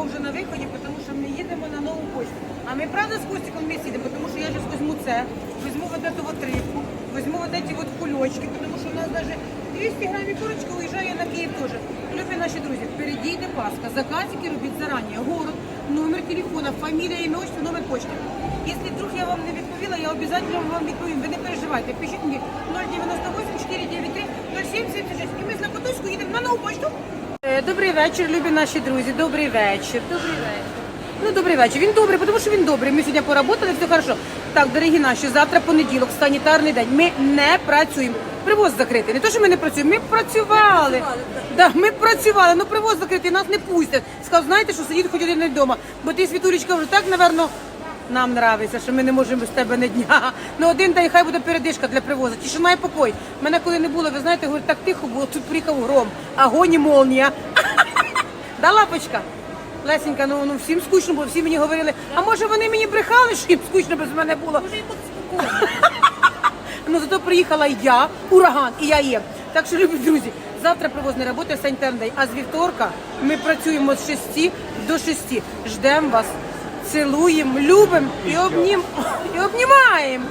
будемо вже на виході, тому що ми їдемо на нову почту. А ми правда з Костиком вместе їдемо, тому що я зараз візьму це, візьму вот эту рибку, візьму вот эти кульочки, тому що у нас навіть 200 грамів курочки уїжджає на Київ теж. Любі наші друзі, впереді йде Пасха. Заказики робіть зарані. Город, номер телефона, фамілія, ім'я, отчество, номер почти. Якщо вдруг я вам не відповіла, я обов'язково вам відповім. Ви не переживайте. Пишіть мені 098 493 0776. І ми з Накотовську їдемо на нову почту. Добрий вечір, любі наші друзі. Добрий вечір. Добрий вечір. Ну, добрий вечір. Він добрий, тому що він добрий. Ми сьогодні поработали, все хорошо. Так, дорогі наші, завтра понеділок, санітарний день. Ми не працюємо. Привоз закритий. Не то, що ми не працюємо, ми працювали. Да, ми працювали, ну привоз закритий, нас не пустять. Сказав, знаєте, що сидіти хоч один вдома. Бо ти, Світулечка, вже так, напевно, нам нравиться, що ми не можемо без тебе не дня. Ну один день хай буде передишка для привозу. Тишина і покой. Мене коли не було, ви знаєте, говорю, так тихо було, тут приїхав гром, огонь і молнія. Да, лапочка? Лесенька, ну, ну всім скучно було, всі мені говорили, а може вони мені брехали, що їм скучно без мене було. Ну зато приїхала я, ураган, і я є. Так що, любі друзі, завтра привоз не працює санітарний а з вівторка ми працюємо з 6 до 6. Ждемо вас, цілуємо, любимо і обнім і обнімаємо.